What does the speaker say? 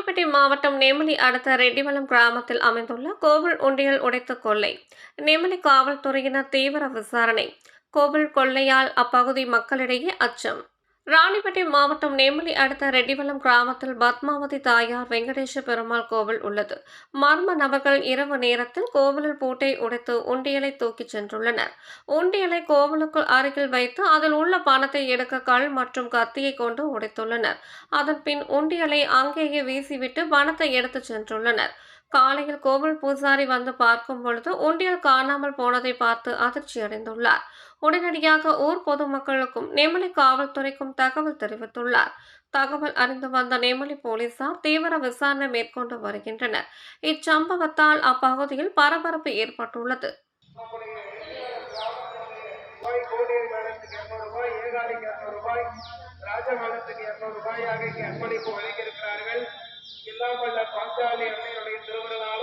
ராணிப்பேட்டை மாவட்டம் நெமலி அடுத்த ரெட்டிவளம் கிராமத்தில் அமைந்துள்ள கோவில் உண்டியல் உடைத்த கொள்ளை. நெமிலி காவல்துறையினர் தீவிர விசாரணை. கோவில் கொள்ளையால் அப்பகுதி மக்களிடையே அச்சம். ராணிப்பேட்டை மாவட்டம் நேமலி அடுத்த ரெட்டிவலம் கிராமத்தில் பத்மாவதி தாயார் வெங்கடேஷ பெருமாள் கோவில் உள்ளது. மர்ம நபர்கள் இரவு நேரத்தில் கோவிலில் பூட்டை உடைத்து உண்டியலை தூக்கிச் சென்றுள்ளனர். உண்டியலை கோவிலுக்குள் அருகில் வைத்து அதில் உள்ள பணத்தை எடுக்க கல் மற்றும் கத்தியை கொண்டு உடைத்துள்ளனர். அதன் பின் உண்டியலை அங்கேயே வீசிவிட்டு பணத்தை எடுத்துச் சென்றுள்ளனர். காலையில் கோவில் பூசாரி வந்து பார்க்கும் பொழுது உண்டியல் காணாமல் போனதை பார்த்து அதிர்ச்சி அடைந்துள்ளார். உடனடியாக ஊர் பொதுமக்களுக்கும் நெமலி காவல்துறைக்கும் தகவல் தெரிவித்துள்ளார். தகவல் அறிந்து வந்த நெமலி போலீசார் தீவிர விசாரணை மேற்கொண்டு வருகின்றனர். இச்சம்பவத்தால் அப்பகுதியில் பரபரப்பு ஏற்பட்டுள்ளது. ராஜமலத்துக்கு இருநூறு ரூபாயாக அர்ப்பணிப்பு வழங்கியிருக்கிறார்கள் இல்லாமல் பாஞ்சாலி அன்னை திருவிழாலும்